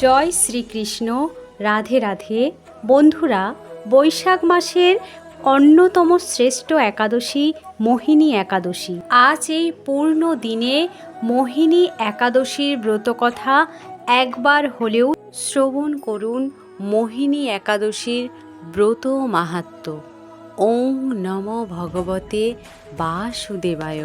জয় শ্রীকৃষ্ণ, রাধে রাধে। বন্ধুরা, বৈশাখ মাসের অন্যতম শ্রেষ্ঠ একাদশী মোহিনী একাদশী। আজ এই পূর্ণ দিনে মোহিনী একাদশীর ব্রতকথা একবার হলেও শ্রবণ করুন মোহিনী একাদশীর ব্রত মাহাত্ম্য। ওং নম ভগবতে বাসুদেবায়।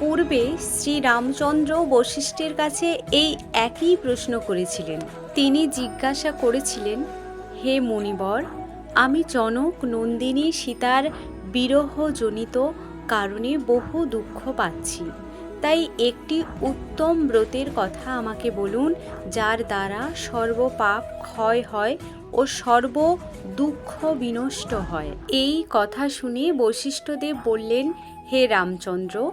পূর্বে শ্রী রামচন্দ্র বশিষ্ঠের কাছে এই একই প্রশ্ন করেছিলেন। তিনি জিজ্ঞাসা করেছিলেন, হে মণিবর আমি জনক নন্দিনী সীতার বিরহজনিত কারণে বহু দুঃখ পাচ্ছি। তাই একটি উত্তম ব্রতের কথা আমাকে বলুন, যার দ্বারা সর্বপাপ ক্ষয় হয় ও সর্ব দুঃখ বিনষ্ট হয়। এই কথা শুনে বশিষ্ঠদেব বললেন, হে রামচন্দ্র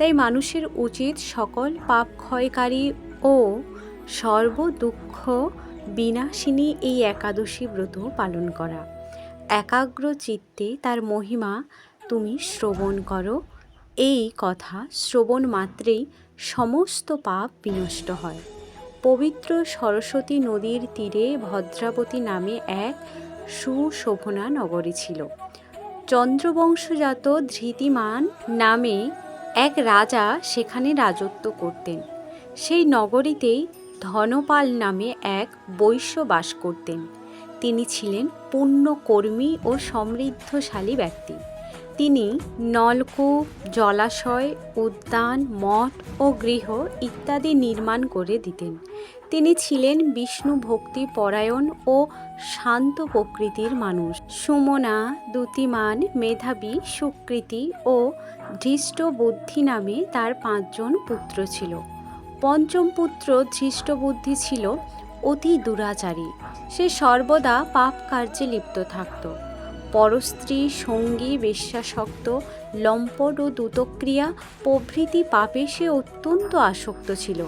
তাই মানুষের উচিত সকল পাপ ক্ষয়কারী ও সর্ব দুঃখ বিনাশিনী এই একাদশী ব্রত পালন করা। একাগ্র চিত্তে তার মহিমা তুমি শ্রবণ করো। এই কথা শ্রবণ মাত্রেই সমস্ত পাপ বিনষ্ট হয়। পবিত্র সরস্বতী নদীর তীরে ভদ্রাবতী নামে এক সুশোভনা নগরী ছিল। চন্দ্রবংশজাত ধৃতিমান নামে এক রাজা সেখানে রাজত্ব করতেন। সেই নগরীতেই ধনপাল নামে এক বৈশ্য বাস করতেন। তিনি ছিলেন পুণ্যকর্মী ও সমৃদ্ধশালী ব্যক্তি। তিনি নলকূপ, জলাশয়, উদ্যান, মঠ ও গৃহ ইত্যাদি নির্মাণ করে দিতেন। তিনি ছিলেন বিষ্ণু ভক্তি পরায়ণ ও শান্ত প্রকৃতির মানুষ। সুমনা, দ্যুতিমান, মেধাবী, সুকৃতি ও ধৃষ্ট বুদ্ধি নামে তার পাঁচজন পুত্র ছিল। পঞ্চম পুত্র ধৃষ্টবুদ্ধি ছিল অতি দুরাচারী। সে সর্বদা পাপ কার্যে লিপ্ত থাকত। পরস্ত্রী, সঙ্গী, বেশ্যাসক্ত, লম্পট ও দ্যুতক্রিয়া প্রভৃতি পাপে সে অত্যন্ত আসক্ত ছিল।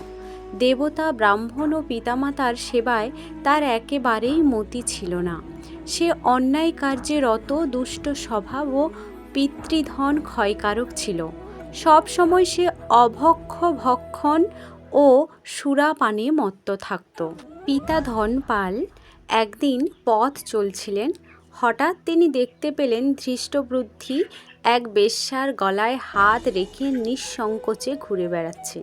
দেবতা, ব্রাহ্মণ ও পিতামাতার সেবায় তার একেবারেই মতি ছিল না। সে অন্যায় কার্যে রত, দুষ্ট স্বভাব ও পিতৃধন ক্ষয়কারক ছিল। সব সময় সে অভক্ষ ভক্ষণ ও সুরাপানে মত্ত থাকত। পিতা ধনপাল একদিন পথ চলছিলেন হঠাৎ তিনি দেখতে পেলেন ধৃষ্টবুদ্ধি এক বেশ্যার গলায় হাত রেখে নিঃসংকোচে ঘুরে বেড়াচ্ছে।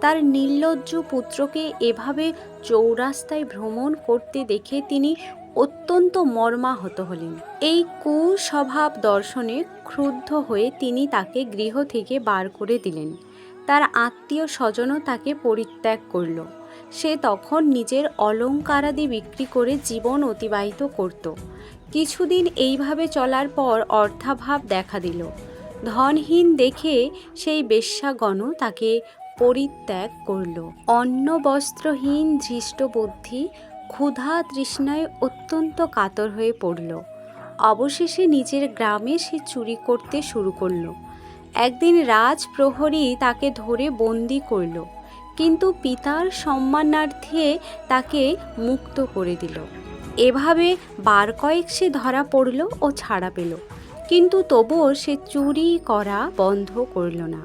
তার নির্লজ্জ পুত্রকে এভাবে চৌরাস্তায় ভ্রমণ করতে দেখে তিনি অত্যন্ত মর্মাহত হলেন। এই কুস্বভাব দর্শনে ক্রুদ্ধ হয়ে তিনি তাকে গৃহ থেকে বার করে দিলেন। তার আত্মীয় স্বজনও তাকে পরিত্যাগ করল। সে তখন নিজের অলঙ্কারাদি বিক্রি করে জীবন অতিবাহিত করত। কিছুদিন এইভাবে চলার পর অর্থাভাব দেখা দিল। ধনহীন দেখে সেই বেশ্যাগণ তাকে পরিত্যাগ করল। অন্ন বস্ত্রহীন ধৃষ্ট বুদ্ধি ক্ষুধা তৃষ্ণায় অত্যন্ত কাতর হয়ে পড়ল। অবশেষে নিজের গ্রামে সে চুরি করতে শুরু করল। একদিন রাজপ্রহরী তাকে ধরে বন্দি করল, কিন্তু পিতার সম্মানার্থে তাকে মুক্ত করে দিল। এভাবে বার কয়েক সে ধরা পড়ল ও ছাড়া পেল। কিন্তু তবুও সে চুরি করা বন্ধ করল না।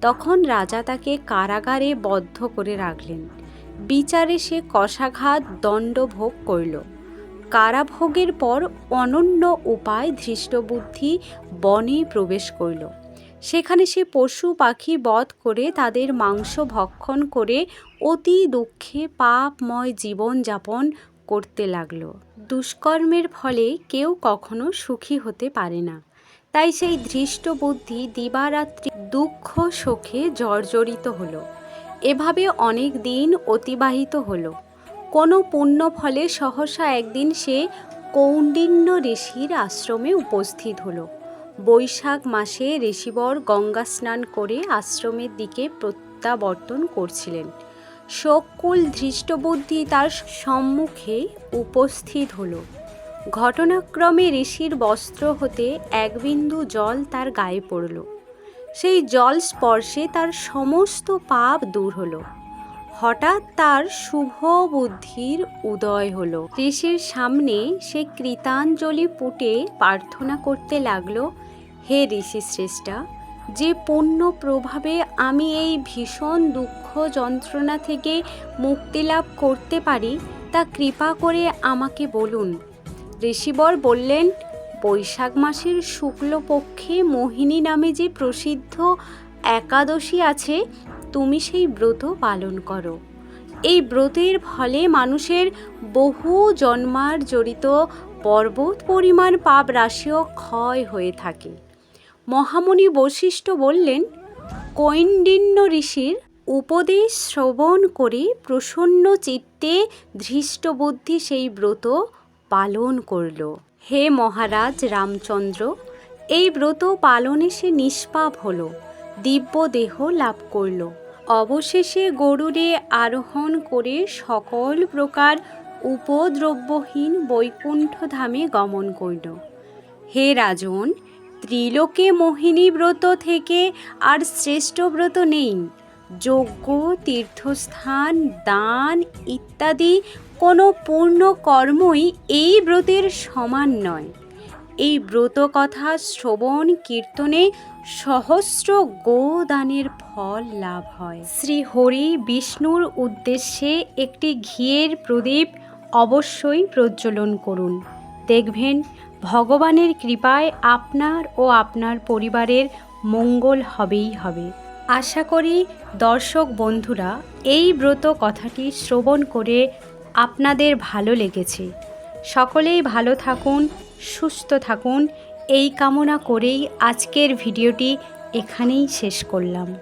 তখন রাজা তাকে কারাগারে বদ্ধ করে রাখলেন। বিচারে সে কষাঘাত দণ্ড ভোগ করল। কারাভোগের পর অনন্য উপায় ধৃষ্টবুদ্ধি বনে প্রবেশ করল। সেখানে সে পশু পাখি বধ করে তাদের মাংস ভক্ষণ করে অতি দুঃখে পাপময় জীবন যাপন করতে লাগল। দুষ্কর্মের ফলে কেউ কখনো সুখী হতে পারে না। তাই সেই ধৃষ্ট বুদ্ধি দিবারাত্রি দুঃখ শোকে জর্জরিত হলো। এভাবে অনেক দিন অতিবাহিত হলো। কোনো পুণ্য ফলে সহসা একদিন সে কৌণ্ডিন্য ঋষির আশ্রমে উপস্থিত হলো। বৈশাখ মাসে ঋষিবর গঙ্গা স্নান করে আশ্রমের দিকে প্রত্যাবর্তন করছিলেন। শোককুল ধৃষ্টবুদ্ধি তার সম্মুখে উপস্থিত হলো। ঘটনাক্রমে ঋষির বস্ত্র হতে এক বিন্দু জল তার গায়ে পড়ল। সেই জল স্পর্শে তার সমস্ত পাপ দূর হলো। হঠাৎ তার শুভ বুদ্ধির উদয় হলো। ঋষির সামনে সে কৃতাঞ্জলি পুটে প্রার্থনা করতে লাগল, হে ঋষি শ্রেষ্ঠা যে পুণ্য প্রভাবে আমি এই ভীষণ দুঃখ যন্ত্রণা থেকে মুক্তি লাভ করতে পারি, তা কৃপা করে আমাকে বলুন। ঋষিবর বললেন, বৈশাখ মাসের শুক্লপক্ষে মোহিনী নামে যে প্রসিদ্ধ একাদশী আছে, তুমি সেই ব্রত পালন করো। এই ব্রতের ফলে মানুষের বহু জন্মার জড়িত পর্বত পরিমাণ পাপ রাশিও ক্ষয় হয়ে থাকে। মহামুনি বশিষ্ঠ বললেন কৈণ্ডিন্য ঋষির উপদেশ শ্রবণ করে প্রসন্ন চিত্তে ধৃষ্টবুদ্ধি সেই ব্রত পালন করল। হে মহারাজ রামচন্দ্র, এই ব্রত পালনে সে নিষ্পাপ হল, দিব্য দেহ লাভ করল। অবশেষে গরুরে আরোহণ করে সকল প্রকার উপদ্রব্যহীন বৈকুণ্ঠধামে গমন করল। হে রাজন ত্রিলোকে মোহিনী ব্রত থেকে আর শ্রেষ্ঠ ব্রত নেই। যজ্ঞ, তীর্থস্থান, দান ইত্যাদি কোনো পূর্ণ কর্মই এই ব্রতের সমান নয়। এই ব্রত কথা শ্রবণ কীর্তনে সহস্র গোদানের ফল লাভ হয়। শ্রী হরি বিষ্ণুর উদ্দেশ্যে একটি ঘিয়ের প্রদীপ অবশ্যই প্রজ্বলন করুন। দেখবেন ভগবানের কৃপায় আপনার ও আপনার পরিবারের মঙ্গল হবেই হবে। আশা করি দর্শক বন্ধুরা, এই ব্রত কথাটি শ্রবণ করে আপনাদের ভালো লেগেছে। সকলেই ভালো থাকুন, সুস্থ থাকুন। এই কামনা করেই আজকের ভিডিওটি এখানেই শেষ করলাম।